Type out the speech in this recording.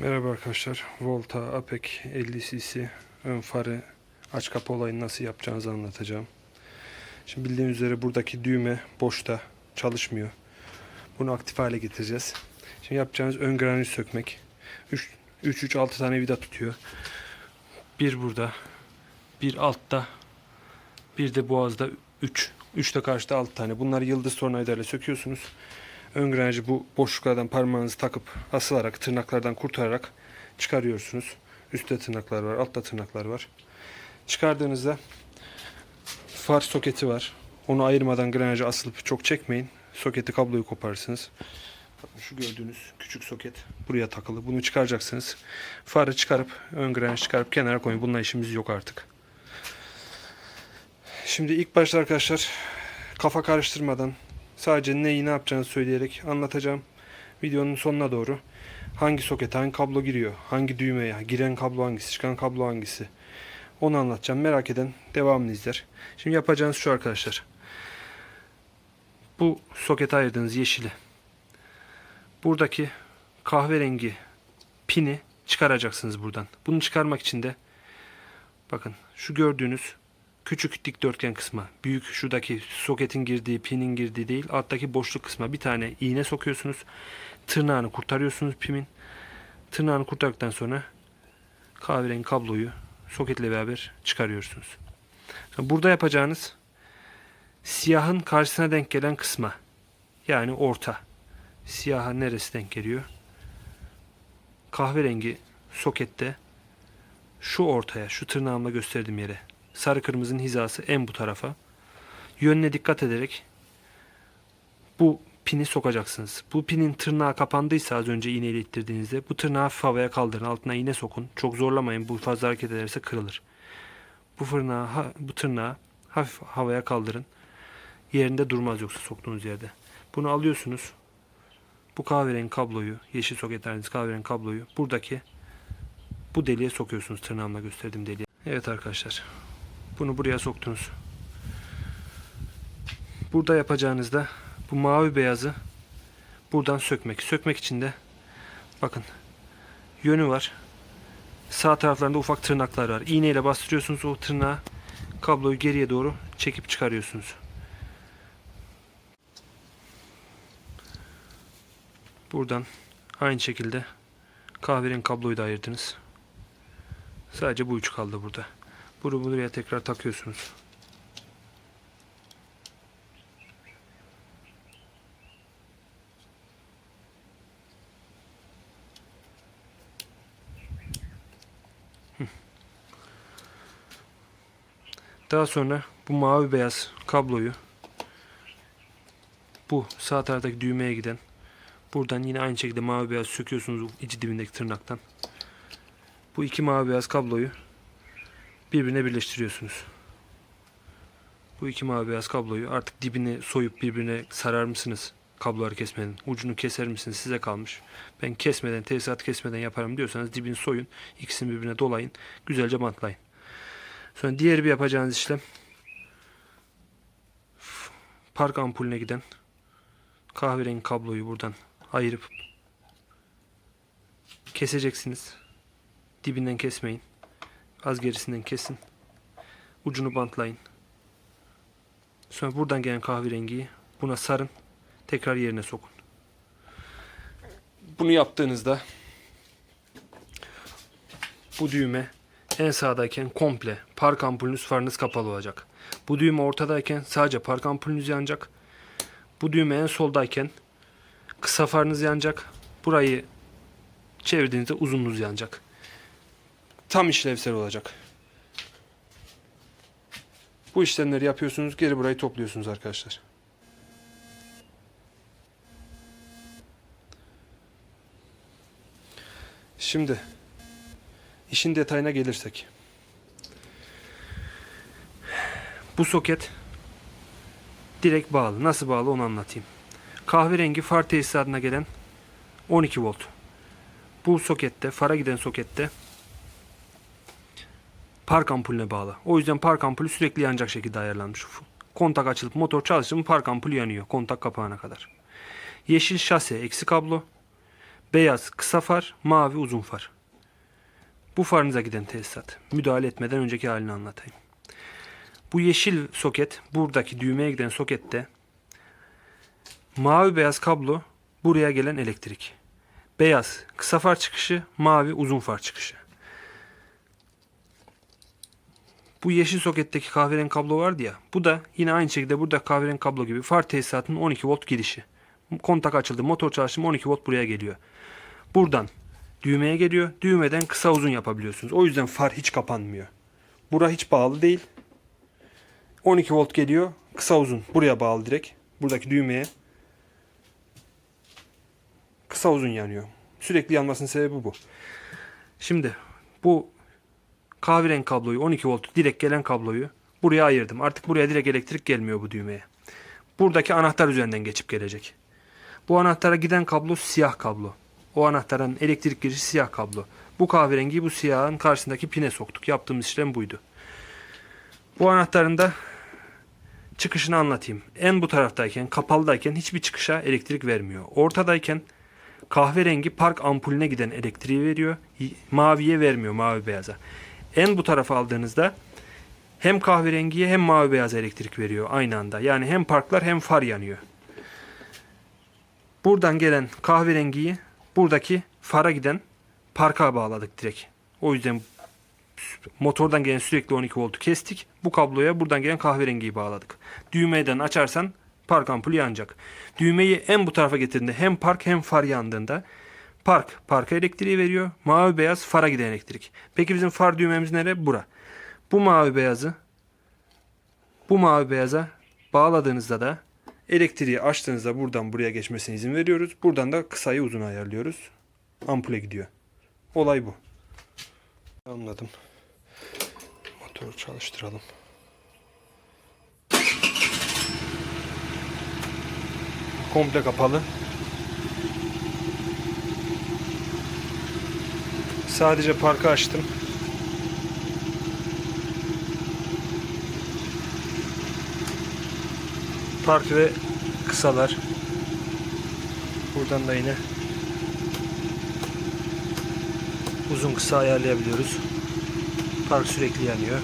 Merhaba arkadaşlar. Volta Apec 50 cc ön farı aç kapı olayını nasıl yapacağınızı anlatacağım. Şimdi bildiğiniz üzere buradaki düğme boşta çalışmıyor. Bunu aktif hale getireceğiz. Şimdi yapacağınız ön granül sökmek. 3 3 3 6 tane vida tutuyor. Bir burada, bir altta, bir de boğazda 3. 3 de karşıda 6 tane. Bunları yıldız tornavidayla söküyorsunuz. Ön granajı bu boşluklardan parmağınızı takıp asılarak tırnaklardan kurtararak çıkarıyorsunuz. Üstte tırnaklar var, altta tırnaklar var. Çıkardığınızda far soketi var. Onu ayırmadan granajı asılıp çok çekmeyin. Soketi kabloyu koparırsınız. Bakın şu gördüğünüz küçük soket buraya takılı. Bunu çıkaracaksınız. Farı çıkarıp ön granajı çıkarıp kenara koyun. Bununla işimiz yok artık. Şimdi ilk başta arkadaşlar kafa karıştırmadan Sadece neyi ne yapacağını söyleyerek anlatacağım. Videonun sonuna doğru hangi sokete hangi kablo giriyor, hangi düğmeye, giren kablo hangisi, çıkan kablo hangisi onu anlatacağım. Merak eden devamını izler. Şimdi yapacağınız şu arkadaşlar. Bu sokete ayırdığınız yeşili. Buradaki kahverengi pini çıkaracaksınız buradan. Bunu çıkarmak için de bakın şu gördüğünüz küçük dikdörtgen kısma, büyük şuradaki soketin girdiği, pinin girdiği değil, alttaki boşluk kısma bir tane iğne sokuyorsunuz. Tırnağını kurtarıyorsunuz pimin. Tırnağını kurtardıktan sonra kahverengi kabloyu soketle beraber çıkarıyorsunuz. Burada yapacağınız siyahın karşısına denk gelen kısma yani orta. Siyaha neresi denk geliyor? Kahverengi sokette şu ortaya, şu tırnağımla gösterdiğim yere sarı kırmızının hizası en bu tarafa. Yönüne dikkat ederek bu pini sokacaksınız. Bu pinin tırnağı kapandıysa az önce iğneyle ittirdiğinizde bu tırnağı hafif havaya kaldırın. Altına iğne sokun. Çok zorlamayın. Bu fazla hareket ederse kırılır. Bu fırnağı, bu tırnağı hafif havaya kaldırın. Yerinde durmaz yoksa soktuğunuz yerde. Bunu alıyorsunuz. Bu kahverengi kabloyu, yeşil soketleriniz kahverengi kabloyu buradaki bu deliğe sokuyorsunuz tırnağımla gösterdiğim deliğe. Evet arkadaşlar. Bunu buraya soktunuz. Burada yapacağınızda bu mavi beyazı buradan sökmek. Sökmek için de bakın yönü var. Sağ taraflarında ufak tırnaklar var. İğneyle bastırıyorsunuz o tırnağı kabloyu geriye doğru çekip çıkarıyorsunuz. Buradan aynı şekilde kahverengi kabloyu da ayırdınız. Sadece bu uç kaldı burada. Bunu buraya tekrar takıyorsunuz. Daha sonra bu mavi beyaz kabloyu bu sağ taraftaki düğmeye giden buradan yine aynı şekilde mavi beyaz söküyorsunuz içi dibindeki tırnaktan. Bu iki mavi beyaz kabloyu birbirine birleştiriyorsunuz. Bu iki mavi beyaz kabloyu artık dibini soyup birbirine sarar mısınız? Kabloları kesmeden. Ucunu keser misiniz? Size kalmış. Ben kesmeden, tesisat kesmeden yaparım diyorsanız dibini soyun. ikisini birbirine dolayın. Güzelce bantlayın. Sonra diğer bir yapacağınız işlem park ampulüne giden kahverengi kabloyu buradan ayırıp keseceksiniz. Dibinden kesmeyin. Az gerisinden kesin. Ucunu bantlayın. Sonra buradan gelen kahverengiyi buna sarın. Tekrar yerine sokun. Bunu yaptığınızda bu düğme en sağdayken komple park ampulünüz farınız kapalı olacak. Bu düğme ortadayken sadece park ampulünüz yanacak. Bu düğme en soldayken kısa farınız yanacak. Burayı çevirdiğinizde uzununuz yanacak tam işlevsel olacak. Bu işlemleri yapıyorsunuz, geri burayı topluyorsunuz arkadaşlar. Şimdi işin detayına gelirsek. Bu soket direkt bağlı. Nasıl bağlı onu anlatayım. Kahverengi far tesisatına gelen 12 volt. Bu sokette, fara giden sokette park ampulüne bağlı. O yüzden park ampulü sürekli yanacak şekilde ayarlanmış. Kontak açılıp motor çalıştı mı park ampulü yanıyor kontak kapağına kadar. Yeşil şase eksi kablo. Beyaz kısa far, mavi uzun far. Bu farınıza giden tesisat. Müdahale etmeden önceki halini anlatayım. Bu yeşil soket, buradaki düğmeye giden sokette mavi beyaz kablo buraya gelen elektrik. Beyaz kısa far çıkışı, mavi uzun far çıkışı. Bu yeşil soketteki kahverengi kablo vardı ya. Bu da yine aynı şekilde burada kahverengi kablo gibi far tesisatının 12 volt girişi. Kontak açıldı, motor çalıştı mı 12 volt buraya geliyor. Buradan düğmeye geliyor. Düğmeden kısa uzun yapabiliyorsunuz. O yüzden far hiç kapanmıyor. Bura hiç bağlı değil. 12 volt geliyor. Kısa uzun. Buraya bağlı direkt. Buradaki düğmeye. Kısa uzun yanıyor. Sürekli yanmasının sebebi bu. Şimdi bu kahverengi kabloyu 12 volt direkt gelen kabloyu buraya ayırdım. Artık buraya direkt elektrik gelmiyor bu düğmeye. Buradaki anahtar üzerinden geçip gelecek. Bu anahtara giden kablo siyah kablo. O anahtarın elektrik girişi siyah kablo. Bu kahverengiyi bu siyahın karşısındaki pine soktuk. Yaptığımız işlem buydu. Bu anahtarın da çıkışını anlatayım. En bu taraftayken, kapalıdayken hiçbir çıkışa elektrik vermiyor. Ortadayken kahverengi park ampulüne giden elektriği veriyor. Maviye vermiyor, mavi beyaza. En bu tarafa aldığınızda hem kahverengiye hem mavi beyaza elektrik veriyor aynı anda. Yani hem parklar hem far yanıyor. Buradan gelen kahverengiyi buradaki fara giden parka bağladık direkt. O yüzden motordan gelen sürekli 12 voltu kestik. Bu kabloya buradan gelen kahverengiyi bağladık. Düğmeden açarsan park ampulü yanacak. Düğmeyi en bu tarafa getirdiğinde hem park hem far yandığında park parka elektriği veriyor. Mavi beyaz fara giden elektrik. Peki bizim far düğmemiz nere? Bura. Bu mavi beyazı bu mavi beyaza bağladığınızda da elektriği açtığınızda buradan buraya geçmesine izin veriyoruz. Buradan da kısayı uzun ayarlıyoruz. Ampule gidiyor. Olay bu. Anladım. Motoru çalıştıralım. Komple kapalı. Sadece parkı açtım. Park ve kısalar. Buradan da yine uzun kısa ayarlayabiliyoruz. Park sürekli yanıyor.